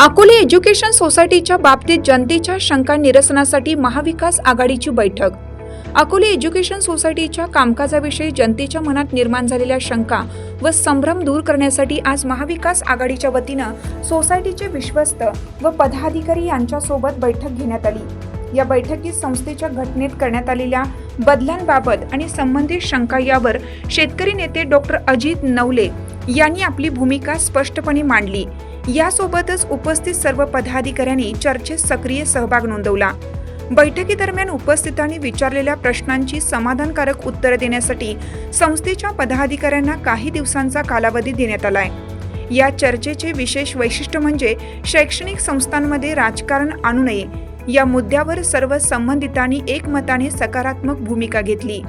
Akole education सोसायटीच्या बाबतीत जनतेच्या शंका निरसनासाठी महाविकास आघाडीची बैठक. अकोले एज्युकेशन सोसायटीच्या कामकाजाविषयी जनतेच्या मनात निर्माण झालेल्या शंका व संभ्रम दूर करण्यासाठी आज महाविकास आघाडीच्या वतीनं सोसायटीचे विश्वस्त व पदाधिकारी यांच्यासोबत बैठक घेण्यात आली. या बैठकीत संस्थेच्या घटनेत करण्यात आलेल्या बदलांबाबत आणि संबंधित शंका यावर शेतकरी नेते डॉक्टर अजित नवले यांनी आपली भूमिका स्पष्टपणे मांडली. यासोबतच उपस्थित सर्व पदाधिकाऱ्यांनी चर्चेत सक्रिय सहभाग नोंदवला. बैठकीदरम्यान उपस्थितांनी विचारलेल्या प्रश्नांची समाधानकारक उत्तरं देण्यासाठी संस्थेच्या पदाधिकाऱ्यांना काही दिवसांचा कालावधी देण्यात आलाय. या चर्चेचे विशेष वैशिष्ट्य म्हणजे शैक्षणिक संस्थांमध्ये राजकारण आणू नये. या मुद्द्यावर सर्व संबंधितांनी एकमताने सकारात्मक भूमिका घेतली.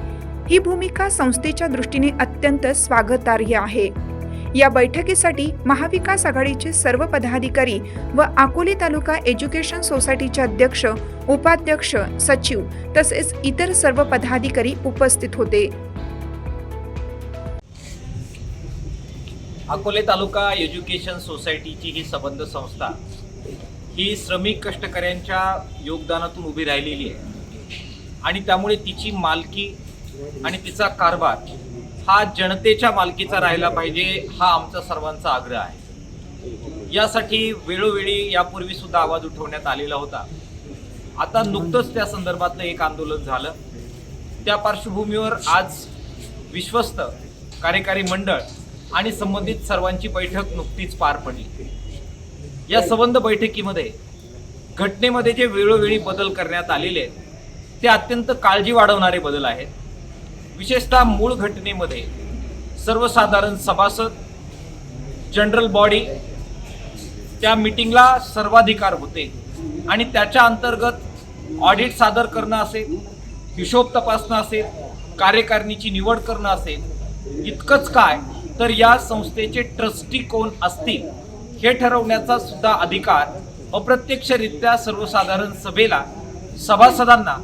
ही भूमिका संस्थेच्या दृष्टीने अत्यंत स्वागतार्ह आहे. या बैठकीसाठी महाविकास आघाडीचे सर्व पदाधिकारी व अकोले तालुका एज्युकेशन सोसायटीचे अध्यक्ष उपाध्यक्ष सचिव तसेच इतर सर्व पदाधिकारी उपस्थित होते. अकोले तालुका एज्युकेशन सोसायटीची ही संबंध संस्था ही श्रमिक कष्टकऱ्यांच्या योगदानातून उभी राहिलेली आहे. आणि त्यामुळे तिची मालकी आणि तिचा कारभार हा जनतेच्या मालकीचा राहिला पाहिजे हा आमचा सर्वांचा आग्रह आहे. यासाठी वेळोवेळी यापूर्वी सुद्धा आवाज उठवण्यात आलेला होता. आता नुकतंच त्या संदर्भातलं एक आंदोलन झालं. त्या पार्श्वभूमीवर आज विश्वस्त कार्यकारी मंडळ आणि संबंधित सर्वांची बैठक नुकतीच पार पडली. या संबंध बैठकीमध्ये घटनेमध्ये जे वेळोवेळी बदल करण्यात आलेले आहेत ते अत्यंत काळजी वाढवणारे बदल आहेत. विशेषतः मूळ घटनेमध्ये सर्वसाधारण सभासद जनरल बॉडी त्या मिटिंगला सर्वाधिकार होते आणि त्याच्या अंतर्गत ऑडिट सादर करणं असेल हिशोब तपासणं असेल कार्यकारिणीची निवड करणं असेल इतकंच काय तर या संस्थेचे ट्रस्टी कोण असतील हे ठरवण्याचा सुद्धा अधिकार अप्रत्यक्षरित्या सर्वसाधारण सभेला सभासदांना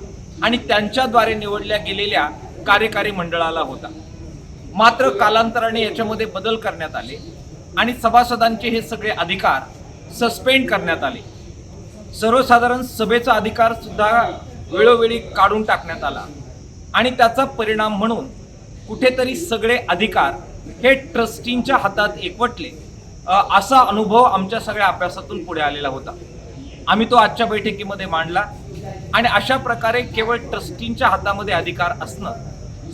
आणि त्यांच्याद्वारे निवडल्या गेलेल्या कार्यकारी मंडळाला होता. मात्र कालांतराने याच्यामध्ये बदल करण्यात आले आणि सभासदांचे हे सगळे अधिकार सस्पेंड करण्यात आले. सर्वसाधारण सभेचा अधिकार सुद्धा वेळोवेळी काढून टाकण्यात आला आणि त्याचा परिणाम म्हणून कुठेतरी सगळे अधिकार हे ट्रस्टींच्या हातात एकवटले असा अनुभव आमच्या सगळ्या अभ्यासातून पुढे आलेला होता. आम्ही तो आजच्या बैठकीमध्ये मांडला आणि अशा प्रकारे केवळ ट्रस्टींच्या हातामध्ये अधिकार असणं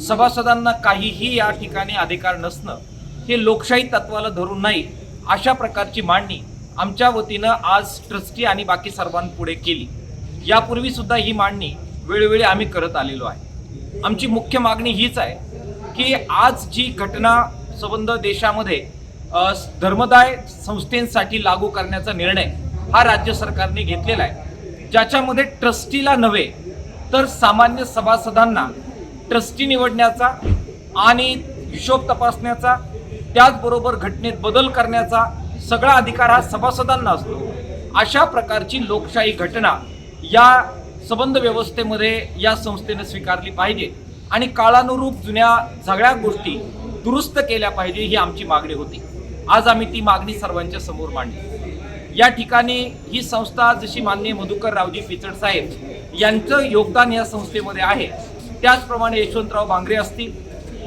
सभासदांना काहीही या ठिकाणी अधिकार नसणं हे लोकशाही तत्वाला धरून नाही अशा प्रकारची मांडणी आमच्या वतीनं आज ट्रस्टी आणि बाकी सर्वांपुढे केली. यापूर्वी सुद्धा ही मांडणी वेळोवेळी आम्ही करत आलेलो आहे. आमची मुख्य मागणी हीच आहे की आज जी घटना संबंध देशामध्ये धर्मदाय संस्थेसाठी लागू करण्याचा निर्णय हा राज्य सरकारने घेतलेला आहे. ज्याच्यामध्ये ट्रस्टीला नव्हे तर सामान्य सभासदांना ट्रस्टी निवडण्याचा आणि हिशोब तपासण्याचा त्याचबरोबर घटनेत बदल करण्याचा सगळा अधिकार हा सभासदांना असतो. अशा प्रकारची लोकशाही घटना या संबंध व्यवस्थेमध्ये या संस्थेने स्वीकारली पाहिजे आणि काळानुरूप जुन्या सगळ्या गोष्टी दुरुस्त केल्या पाहिजे ही आमची मागणी होती. आज आम्ही ती मागणी सर्वांच्या समोर मांडली. या ठिकाणी ही संस्था जशी माननीय मधुकर रावजी पिचड साहेब यांचं योगदान या संस्थेमध्ये आहे. त्याचप्रमाणे यशवंतराव भांगरे असतील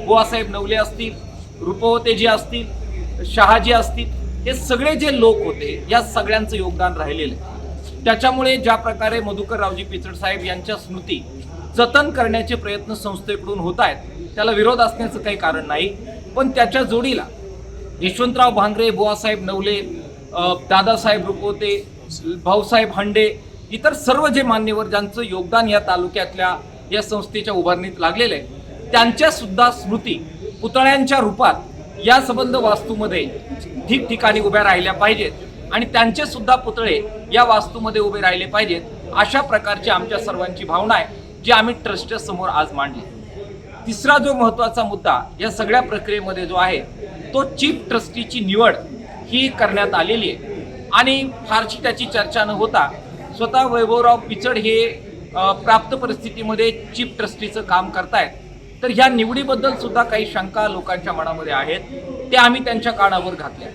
बुवासाहेब नवले असतील रुपवतेजी असतील शहाजी असतील हे सगळे जे लोक होते या सगळ्यांचं योगदान राहिलेलं आहे. त्याच्यामुळे ज्या प्रकारे मधुकर रावजी पिचड साहेब यांच्या स्मृती जतन करण्याचे प्रयत्न संस्थेकडून होत आहेत त्याला विरोध असण्याचं काही कारण नाही. पण त्याच्या जोडीला यशवंतराव भांगरे बुवासाहेब नवले दादासाहेब रुपवते भाऊसाहेब हंडे इतर सर्व जे मान्यवर ज्यांचं योगदान या तालुक्यातल्या या संस्थेच्या उभारणीत लागलेले त्यांच्यासुद्धा त्यांच्या सुद्धा स्मृती पुतळ्यांच्या रूपात या संबंध वास्तूमध्ये ठिकठिकाणी उभ्या राहिल्या पाहिजेत. आणि त्यांचे सुद्धा पुतळे या वास्तूमध्ये उभे राहिले पाहिजेत अशा प्रकारची आमच्या सर्वांची भावना आहे जी आम्ही ट्रस्टच्या समोर आज मांडली. तिसरा जो महत्त्वाचा मुद्दा या सगळ्या प्रक्रियेमध्ये जो आहे तो चीफ ट्रस्टीची निवड ही करण्यात आलेली आहे. आणि फारशी त्याची चर्चा न होता स्वतः वैभवराव पिचड हे प्राप्त परिस्थितीमध्ये चीफ ट्रस्टीचं काम करतायत. तर ह्या निवडीबद्दल सुद्धा काही शंका लोकांच्या मनामध्ये आहेत. ते आम्ही त्यांच्या कानावर घातल्या.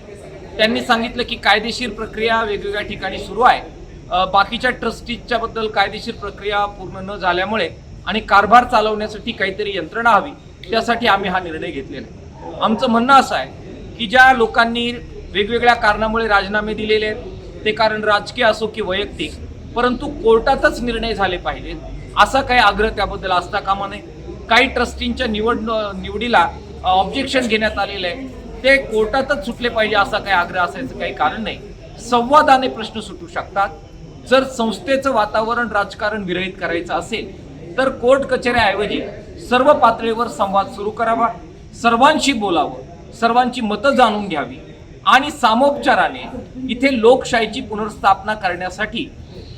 त्यांनी सांगितलं की कायदेशीर प्रक्रिया वेगवेगळ्या ठिकाणी सुरू आहे. बाकीच्या ट्रस्टीजच्या बद्दल कायदेशीर प्रक्रिया पूर्ण न झाल्यामुळे आणि कारभार चालवण्यासाठी काहीतरी यंत्रणा हवी त्यासाठी आम्ही हा निर्णय घेतलेला आहे. आमचं म्हणणं असं आहे की ज्या लोकांनी वेगवेगळ्या कारणामुळे राजीनामे दिलेले आहेत ते कारण राजकीय असो की वैयक्तिक परंतु कोर्टातच निर्णय झाले पाहिजेत. असा काही आग्रह त्याबद्दल असता कामा नये. काही ट्रस्टींच्या निवड निवडीला ऑब्जेक्शन घेण्यात आलेलं आहे. ते कोर्टातच सुटले पाहिजे असा काही आग्रह असायचं काही कारण नाही. संवादाने प्रश्न सुटू शकतात. जर संस्थेचं वातावरण राजकारण विरहित करायचं असेल तर कोर्ट कचेऱ्याऐवजी सर्व पातळीवर संवाद सुरू करावा. सर्वांशी बोलावं. सर्वांची मतं जाणून घ्यावी. आणि सामोपचाराने इथे लोकशाहीची पुनर्स्थापना करण्यासाठी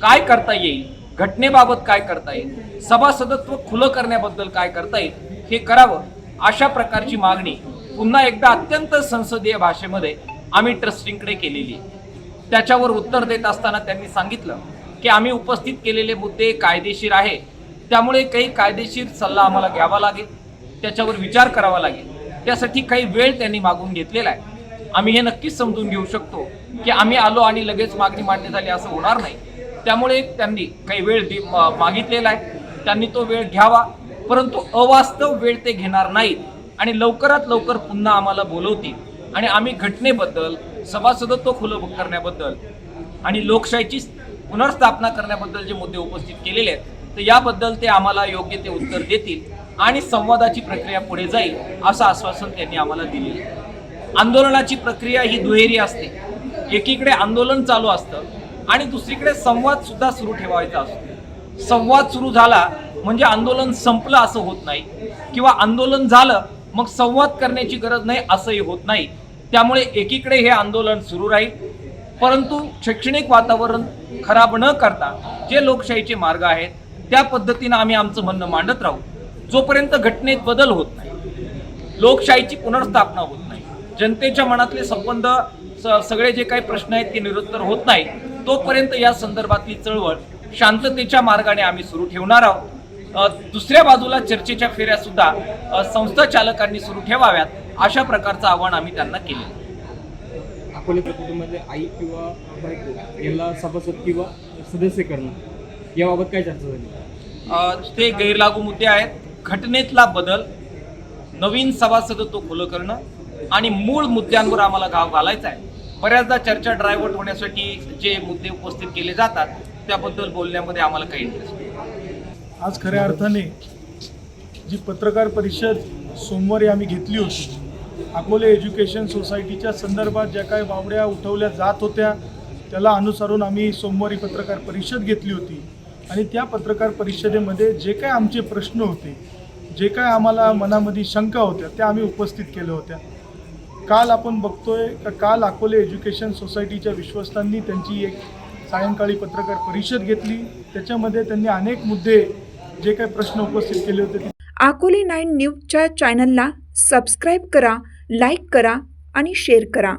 काय करता येईल? घटनेबाबत काय करता येईल? सभासदत्व खुलं करण्याबद्दल काय करता येईल? हे करावं अशा प्रकारची मागणी पुन्हा एकदा अत्यंत संसदीय भाषेमध्ये आम्ही ट्रस्टिंगकडे केलेली आहे. त्याच्यावर उत्तर देत असताना त्यांनी सांगितलं की आम्ही उपस्थित केलेले मुद्दे कायदेशीर आहे. त्यामुळे काही कायदेशीर सल्ला आम्हाला घ्यावा लागेल. त्याच्यावर विचार करावा लागेल. त्यासाठी काही वेळ त्यांनी मागून घेतलेला आहे. आम्ही हे नक्कीच समजून घेऊ शकतो की आम्ही आलो आणि लगेच मागणी मान्य झाली असं होणार नाही. त्यामुळे त्यांनी काही वेळ दि- मागितलेला आहे. त्यांनी तो वेळ घ्यावा. परंतु अवास्तव वेळ ते घेणार नाहीत. आणि लवकरात लवकर पुन्हा आम्हाला बोलवतील. आणि आम्ही घटनेबद्दल सभासदत्व खुलं करण्याबद्दल आणि लोकशाहीची पुनर्स्थापना करण्याबद्दल जे मुद्दे उपस्थित केलेले आहेत तर याबद्दल ते आम्हाला योग्य ते उत्तर देतील आणि संवादाची प्रक्रिया पुढे जाईल असं आश्वासन त्यांनी आम्हाला दिलेलं आंदोलनाची प्रक्रिया ही दुहेरी असते. एकीकडे आंदोलन चालू असतं आणि दुसरीकडे संवाद सुद्धा सुरू ठेवायचा असतो. संवाद सुरू झाला म्हणजे आंदोलन संपलं असं होत नाही. किंवा आंदोलन झालं मग संवाद करण्याची गरज नाही असंही होत नाही. त्यामुळे एकीकडे हे आंदोलन सुरू राहील. परंतु शैक्षणिक वातावरण खराब न करता जे लोकशाहीचे मार्ग आहेत त्या पद्धतीनं आम्ही आमचं म्हणणं मांडत राहू. जोपर्यंत घटनेत बदल होत नाही लोकशाहीची पुनर्स्थापना होत नाही जनतेच्या मनातले संबंध स- सगळे जे काही प्रश्न आहेत ते निरुत्तर होत नाही तोपर्यंत या संदर्भातली चळवळ शांततेच्या मार्गाने आम्ही सुरू ठेवणार आहोत. दुसऱ्या बाजूला चर्चेच्या फेऱ्या सुद्धा संस्था चालकांनी सुरू ठेवाव्यात अशा प्रकारचं आव्हान आम्ही त्यांना केलं. अकोले कुटुंबामध्ये आई किंवा बायको याला सभासद किंवा सदस्य करणं याबाबत काय चर्चा झाली? ते गैरलागू मुद्दे आहेत. घटनेतला बदल नवीन सभासदत्व खुलं करणं आणि मूळ मुद्द्यांवर आम्हाला गाव घालायचा आहे. बऱ्याचदा चर्चा ड्रायव्हर्ट होण्यासाठी जे मुद्दे उपस्थित केले जातात त्याबद्दल बोलण्यामध्ये आम्हाला काही इंटरेस्ट आज खऱ्या अर्थाने जी पत्रकार परिषद सोमवारी आम्ही घेतली होती अकोले एज्युकेशन सोसायटीच्या संदर्भात ज्या काही बावड्या उठवल्या जात होत्या त्याला अनुसरून आम्ही सोमवारी पत्रकार परिषद घेतली होती. आणि त्या पत्रकार परिषदेमध्ये जे काय आमचे प्रश्न होते जे काय आम्हाला मनामध्ये शंका होत्या त्या आम्ही उपस्थित केल्या होत्या. काल आपण बघतोय का काल अकोले एज्युकेशन सोसायटीच्या विश्वस्तांनी त्यांची एक सायंकाळी पत्रकार परिषद घेतली. त्याच्यामध्ये त्यांनी अनेक मुद्दे जे काही प्रश्न उपस्थित केले होते अकोले नाईन न्यूजच्या चॅनलला सबस्क्राईब करा लाईक करा आणि शेअर करा.